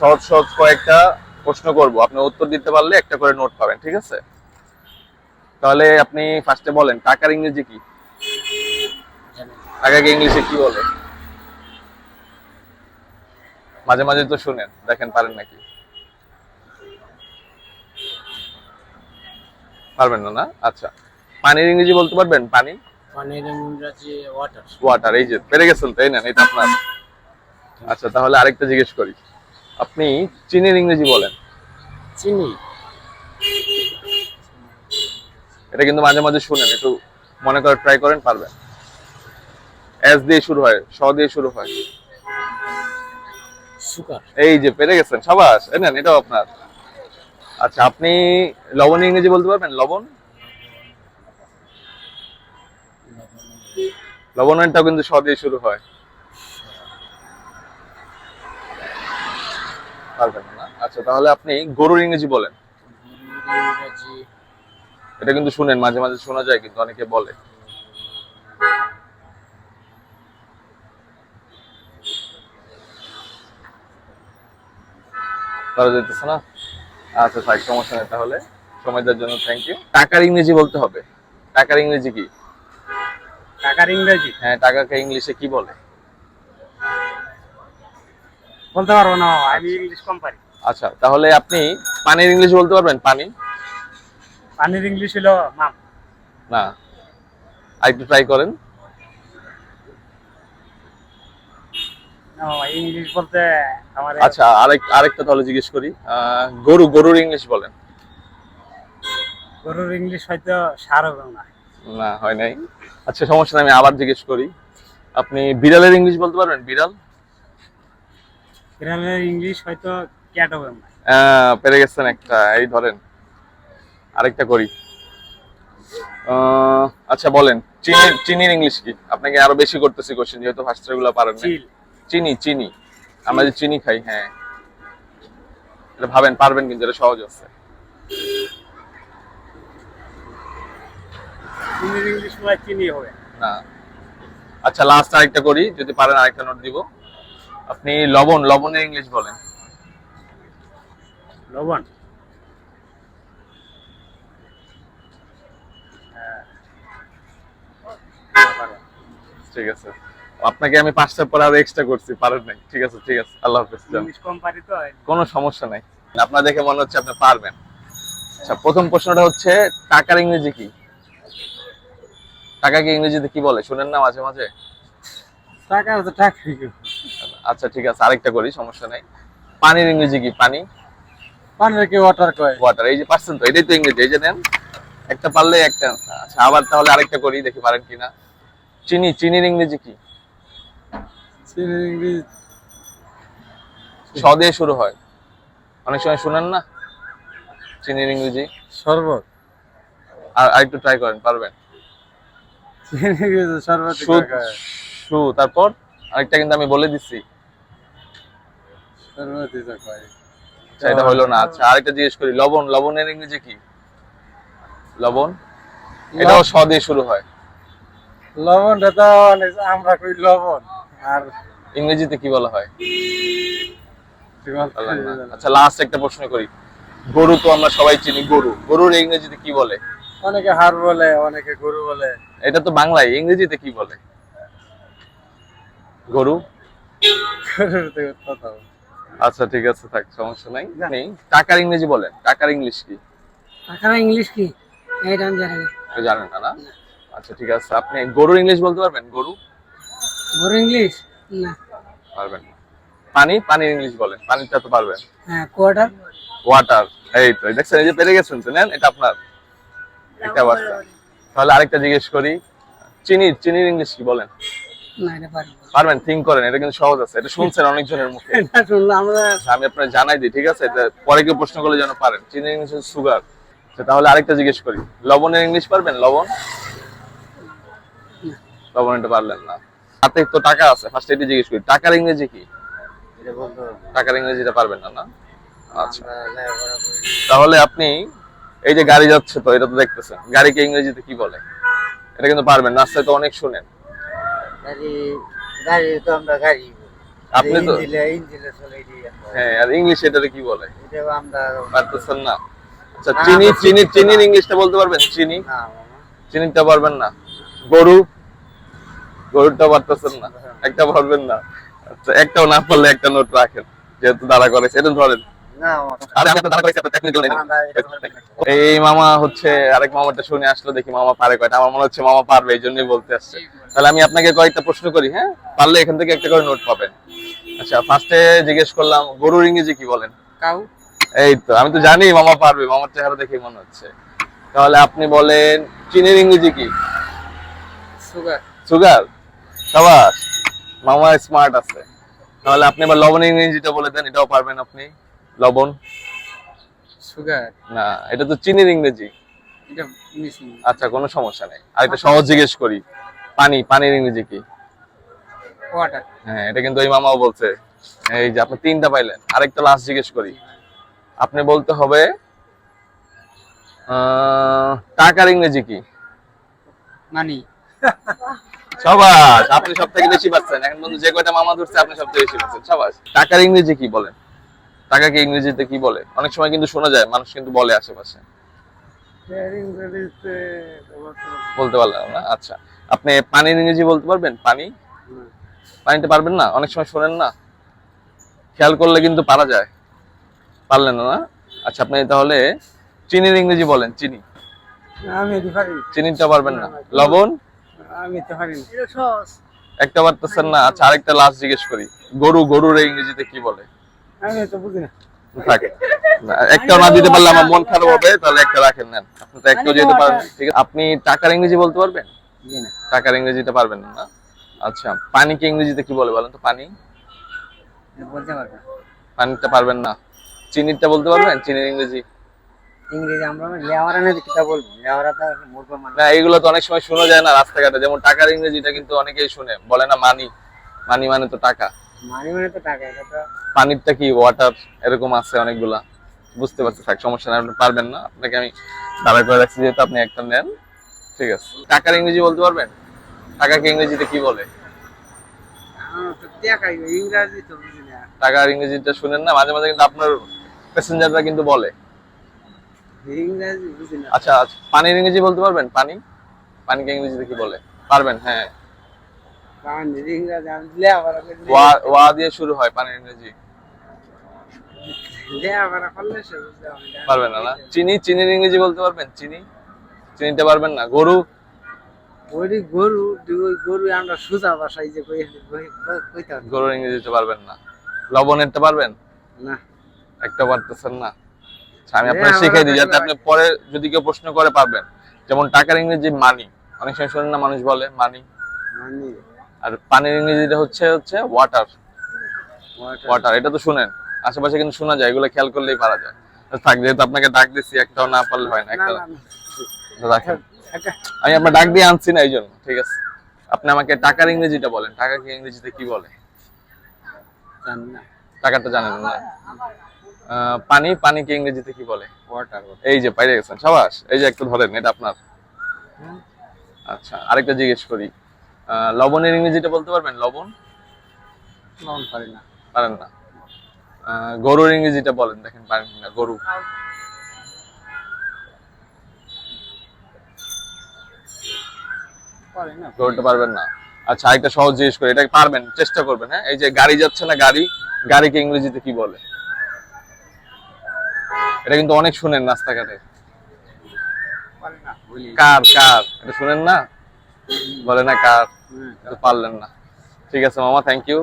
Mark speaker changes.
Speaker 1: সহজ সহজ কয়েকটা প্রশ্ন করব। আপনি উত্তর দিতে পারলে একটা করে নোট পাবেন ঠিক আছে? তাহলে আপনি ফার্স্টে বলেন টাকার ইংরেজি কি? টাকাকে ইংলিশে কি বলে? মাঝে মাঝে তো শুনেন দেখেন পারেন নাকি? পারবেন না না? আচ্ছা। পানির ইংরেজি বলতে পারবেন? পানি?
Speaker 2: পানির ইংরাজি ওয়াটার
Speaker 1: ওয়াটার এই যে পেরে গেছেন তাই না এটা আপনার। আচ্ছা তাহলে আরেকটা জিজ্ঞেস করি। আপনি চীনের ইংরেজি বলেন।
Speaker 2: চিনি।
Speaker 1: এটা কিন্তু মাঝে মাঝে শুনেন একটু মনে করে ট্রাই করেন পারবেন। এস দিয়ে শুরু হয় স দিয়ে শুরু হয়। এই যে পেরে গেছেন সাবাস। নেন এটাও আপনার। আচ্ছা আপনি লবণ ইংরেজি বলতে পারবেন? লবণ? লবণটাও কিন্তু স দিয়ে শুরু হয় পারবেন না আচ্ছা তাহলে আপনি গরুর ইংরেজি বলেন। এটা কিন্তু শুনেন মাঝে মাঝে শোনা যায় কিন্তু অনেকে বলে। করা যেতেছে না? আচ্ছা থাক সমস্যা নেই তাহলে। সময় দেওয়ার জন্য থ্যাংক ইউ টাকার ইংরেজি বলতে হবে। টাকার ইংরেজি কি?
Speaker 2: টাকার ইংরাজি?
Speaker 1: হ্যাঁ টাকাকে ইংলিশে কি বলে?
Speaker 2: বলতে পারব না আমি ইংলিশ কম পারি
Speaker 1: আচ্ছা তাহলে আপনি পানির ইংলিশ বলতে পারবেন? পানি?
Speaker 2: পানির ইংলিশ হলো মাম।
Speaker 1: না। আরেকটু ট্রাই করেন।
Speaker 2: ইংলিশ বলতে আমার
Speaker 1: আচ্ছা আরেক আরেকটা তাহলে জিজ্ঞেস করি। গরু গরুর ইংলিশ বলেন।
Speaker 2: গরুর ইংলিশ হয়তো সার হবে না।
Speaker 1: না হয় নাই। আচ্ছা সমস্যা নেই আমি আবার জিজ্ঞেস করি। আপনি বিড়ালের ইংলিশ বলতে পারবেন? বিড়াল?
Speaker 2: বিড়ালের ইংলিশ হয়তো না
Speaker 1: পেরে গেছেন একটা। এই ধরেন আরেকটা করি। আচ্ছা বলেন চিনির চিনির ইংলিশ কি? আপনাকে আরও বেশি করতেছি কোশ্চেন যেহেতু ফার্স্টগুলো পারেন না চিনি চিনি। আমরা যে চিনি খাই হ্যাঁ। এটা ভাবেন পারবেন কিন্তু এটা সহজ আছে।
Speaker 2: চিনির ইংলিশ মনে হয় চিনি হবে।
Speaker 1: না। আচ্ছা লাস্ট আরেকটা করি যদি পারেন আরেকটা নোট দিব। আপনি লবণ লবণের ইংলিশ বলেন।
Speaker 2: লবণ।
Speaker 1: ঠিক আছে। আপনাকে আমি পাঁচটা পরে আরও এক্সট্রা করছি পারেন নাই। ঠিক আছে ঠিক আছে। আল্লাহ হাফেজ
Speaker 2: ইংলিশ কম পারি তো?
Speaker 1: কোনো সমস্যা নাই। আপনার দেখে মনে হচ্ছে আপনি পারবেন। আচ্ছা প্রথম প্রশ্নটা হচ্ছে টাকার ইংরেজি কি? টাকাকে ইংরেজিতে কি বলে? শুনেন না মাঝে মাঝে?
Speaker 2: টাকা টাকা।
Speaker 1: আচ্ছা ঠিক আছে। আরেকটা করি সমস্যা নাই। পানির ইংরেজি কি? পানি?
Speaker 2: পানির কি ওয়াটার কয়?
Speaker 1: ওয়াটার এই যে পার্সেন্ট তো এটাই তো ইংরেজি এই যে নেন। একটা পারলে একটা আচ্ছা আবার তাহলে আরেকটা করি দেখি পারেন কিনা। চিনি চিনির ইংরেজি কি?
Speaker 2: চিনির
Speaker 1: স দিয়ে শুরু হয়। অনেক সময় শুনেন না? চিনির ইংরেজি।
Speaker 2: শরবত।
Speaker 1: আর আরেকটু ট্রাই করেন পারবেন?
Speaker 2: ইংরেজি শরবত
Speaker 1: সু তারপর? আরেকটা কিন্তু আমি বলে দিচ্ছি।
Speaker 2: শরবত তো কয়।
Speaker 1: আচ্ছা এটা হলো না আচ্ছা আরেকটা জিজ্ঞেস করি লবণ লবণের ইংরেজি কি? লবণ? এটাও স দিয়ে শুরু হয়।
Speaker 2: লবণটা তো আমরা কই লবণ আর
Speaker 1: ইংরেজিতে কি বলা হয়। আচ্ছা লাস্ট একটা প্রশ্ন করি। গরু তো আমরা সবাই চিনি গরু। গরুর ইংরেজিতে কি বলে?
Speaker 2: অনেকে হার বলে অনেকে গরু বলে।
Speaker 1: এটা তো বাংলায় ইংরেজিতে কি বলে? গরু?
Speaker 2: গরুর তো।
Speaker 1: আচ্ছা ঠিক আছে থাক সমস্যা নাই। নেই। টাকার ইংরেজি বলেন। টাকার ইংলিশ কি?
Speaker 3: টাকার ইংলিশ কি? এইটা আমি জানি না
Speaker 1: জানেন না না? আচ্ছা ঠিক আছে। আপনি গরুর ইংলিশ বলতে পারবেন? গরু?
Speaker 3: বড় ইংলিশ? না।
Speaker 1: পারবেন। পানি? পানির ইংলিশ বলেন। পানিটা তো পারবেন।
Speaker 3: হ্যাঁ কোয়ার্টার
Speaker 1: ওয়াটার এই তো দেখছেন এই যে পেরে গেছেন তো নেন এটা আপনার একটা বাচ্চা। তাহলে আরেকটা জিজ্ঞেস করি। চিনি চিনির ইংলিশ কি বলেন?
Speaker 3: না এটা পারি
Speaker 1: পারবেন থিঙ্ক করেন এটা কিন্তু সহজ আছে এটা শুনছেন অনেকজনের মুখে।
Speaker 3: এটা শুনলাম আমরা
Speaker 1: আমি আপনার জানাই দিই ঠিক আছে? পরে কেউ প্রশ্ন করলে যেন পারেন। চিনির ইংলিশ সুগার তাহলে আরেকটা জিজ্ঞেস করি। লবণের ইংলিশ পারবেন? লবণ? লবণ এটা পারলেন না। হাতে তো টাকা আছে ফার্স্ট এটি জিজ্ঞেস করি। টাকার ইংরেজি কি?
Speaker 2: এটা বলতে হবে।
Speaker 1: টাকার ইংরেজিটা পারবেন না না? আচ্ছা। তাহলে আপনি এই যে গাড়ি যাচ্ছে তো এটা তো দেখতেছেন। গাড়িকে ইংরেজিতে কি বলে? এটা কিন্তু পারবেন রাস্তায় তো অনেক শুনেন।
Speaker 2: গাড়ি গাড়ি তো আমরা গাড়ি
Speaker 1: আপনি তো
Speaker 2: ইঞ্জিলে ইঞ্জিলে চলে গিয়ে
Speaker 1: হ্যাঁ আর ইংলিশ এটারে কি বলে?
Speaker 2: এটা আমরা
Speaker 1: পারতেছেন না। আচ্ছা চিনি চিনি
Speaker 2: চিনি
Speaker 1: চিনির ইংলিশটা বলতে পারবেন? চিনি?
Speaker 2: না
Speaker 1: চিনিটা পারবেন না। গরু? গরুটা পারতেছেন না। একটা পারবেন না। আচ্ছা একটাও না পারলে একটা নোট রাখেন। যেহেতু দাঁড়া করেছে এটা ধরেন।
Speaker 2: রাখি।
Speaker 1: এই মামা হচ্ছে আরেক মামাটা শুনে আসলো দেখি মামা পারে কয়টা। আমার মনে হচ্ছে মামা পারবে এই জন্যই বলতে আসছে। তাহলে আমি আপনাকে কয়েকটা প্রশ্ন করি হ্যাঁ? পারলে এখান থেকে একটা করে নোট পাবেন। আচ্ছা ফার্স্টে জিজ্ঞেস করলাম গরুর ইংরেজি কি বলেন?
Speaker 3: কাউ?
Speaker 1: এই তো আমি তো জানি মামা পারবে মামার চেহারা দেখে মনে হচ্ছে। তাহলে আপনি বলেন চিনির ইংরেজি কি?
Speaker 3: সুগার।
Speaker 1: সুগার? সাবাস মামা স্মার্ট আছে। তাহলে আপনি এবার লবণ ইংরেজিটা বলে দেন এটাও পারবেন আপনি। লবণ?
Speaker 3: সুগার
Speaker 1: না এটা তো চিনির ইংরেজি। আচ্ছা কোনো সমস্যা নেই। আর একটা সহজ জিজ্ঞেস করি। পানি পানির ইংরেজি কি?
Speaker 3: ওয়াটার
Speaker 1: হ্যাঁ এটা কিন্তু ওই মামাও বলছে। এই যে আপনি তিনটা পাইলেন আরেকটা লাস্ট জিজ্ঞেস করি। আপনি বলতে হবে টাকার ইংরেজি কি?
Speaker 3: মানি
Speaker 1: সবাস আপনি সব থেকে বেশি পাচ্ছেন। এখন বন্ধু যে কয়টা মামা ধরছে আপনি সব থেকে বেশি পাচ্ছেন। সবাস টাকার ইংরেজি কি বলেন? টাকাকে ইংরেজিতে কি বলে? অনেক সময় কিন্তু শোনা যায় মানুষ কিন্তু বলে আশেপাশে। বলতে পারলেন না আচ্ছা। আপনি পানির ইংরেজি বলতে পারবেন? পানি? পানিতে পারবেন না? অনেক সময় শোনেন না? খেয়াল করলে কিন্তু পারা যায়। পারলেন না? আচ্ছা আপনি তাহলে চিনির ইংরেজি বলেন চিনি।
Speaker 2: আমি
Speaker 1: চিনিটা পারবেন না। লবণ?
Speaker 2: আমি তো পারি না।
Speaker 3: এটা সহজ।
Speaker 1: একটা পারতেছেন না? আচ্ছা আরেকটা লাস্ট জিজ্ঞেস করি। গরু গরুর ইংরেজিতে কি বলে?
Speaker 2: আমি তো বুঝি না।
Speaker 1: থাকে। না, না দিতে পারলে আমার মন খারাপ হবে তাহলে একটা রাখেন নেন। আপনি তো একটাও যেতে পারেন। ঠিক আছে আপনি টাকার ইংরেজি বলতে পারবেন? টাকার ইংরেজিটা পারবেন না। আচ্ছা পানিকে ইংরেজিতে কি বলে বলেন তো? পানি?
Speaker 3: বলতে
Speaker 1: পানিটা পারবেন না। চিনিটা বলতে পারবেন? চিনির ইংরেজি?
Speaker 2: ইংরেজি আমরা লেওয়ারা না বলব? লেওয়ারা তো মূর্খ মানুষ।
Speaker 1: না এইগুলো তো অনেক সময় শোনা যায় না রাস্তাঘাটে। যেমন টাকার ইংরেজিটা কিন্তু অনেকেই শুনে। বলে না মানি। মানি মানে তো টাকা।
Speaker 2: মানি মানে তো টাকা এটা তো
Speaker 1: পানিরটা কি ওয়াটার এরকম আছে অনেকগুলা? বুঝতে পারছি থাক সমস্যা নাই আপনি পারবেন না। আপনাকে আমি দাঁড়া করে রাখছি যেহেতু আপনি একটা নেন। ঠিক আছে। টাকার ইংরেজি বলতে পারবেন? টাকাকে ইংরেজিতে কি বলে? টাকার ইংরেজিটা শুনেন না মাঝে মাঝে কিন্তু আপনার প্যাসেঞ্জাররা কিন্তু বলে। আচ্ছা আচ্ছা, পানির ইংরেজি বলতে পারবেন? পানি? পানিকে ইংরেজিতে কি বলে? পারবেন হ্যাঁ
Speaker 2: কারণ ইংরাজি আমি লেওয়ারা করি
Speaker 1: ওয়া ওয়া দিয়ে শুরু হয় পানির ইংরেজি।
Speaker 2: না।
Speaker 1: পারবেন না না? চিনি চিনির ইংরেজি বলতে পারবেন? চিনি? চিনিটা পারবেন না? গরু?
Speaker 2: ওই গরু ওই গরু আমরা সুজা বাসায় যে কই কই- কইতে হবে
Speaker 1: গরুর ইংরেজিতে পারবেন না। লবণেরটা পারবেন?
Speaker 2: না।
Speaker 1: একটা পারতেছেন না। আচ্ছা, আমি আপনাকে শিখিয়ে দিই যাতে আপনি পরে যদি কেউ প্রশ্ন করে পারবেন। যেমন টাকার ইংরেজি মানি। অনেক সময় শোনেন না মানুষ বলে মানি।
Speaker 2: মানি।
Speaker 1: আর পানির ইংরেজিটা হচ্ছে হচ্ছে ওয়াটার ওয়াটার এটা তো শুনেন। আশেপাশে কিন্তু শোনা যায় এগুলো খেয়াল করলেই পারা যায়। থাক যেহেতু আপনাকে ডাক দিচ্ছি একটাও না পারলে হয় না একটা
Speaker 2: না।
Speaker 1: রাখেন। আমি আপনার ডাক দিয়ে আনছি না এই জন্য ঠিক আছে? আপনি আমাকে টাকার ইংরেজিটা বলেন। টাকাকে ইংরেজিতে কি বলে?
Speaker 2: না।
Speaker 1: টাকাটা জানেন না। আহ, পানি পানিকে ইংরেজিতে কি বলে?
Speaker 2: ওয়াটার
Speaker 1: এই যে পাইরে গেছেন। সাবাস এই যে একটু ধরেন এটা আপনার। আচ্ছা আরেকটা জিজ্ঞেস করি। লবণের ইংরেজিটা বলতে পারবেন লবণ?
Speaker 2: লবণ পারি না।
Speaker 1: পারেন না। গরুর ইংরেজিটা বলেন দেখেন পারেন না গরু। গরুটা পারবেন না। আচ্ছা আরেকটা সহজ জিজ্ঞেস করি এটা পারবেন চেষ্টা করবেন হ্যাঁ? এই যে গাড়ি যাচ্ছে না গাড়ি গাড়িকে ইংরেজিতে কি বলে? এটা কিন্তু অনেক শুনেন রাস্তাঘাটে।
Speaker 2: পারি না বলি।
Speaker 1: কার কার? এটা শুনেন না? বলে না কার? পারলেন না। ঠিক আছে মামা থ্যাংক ইউ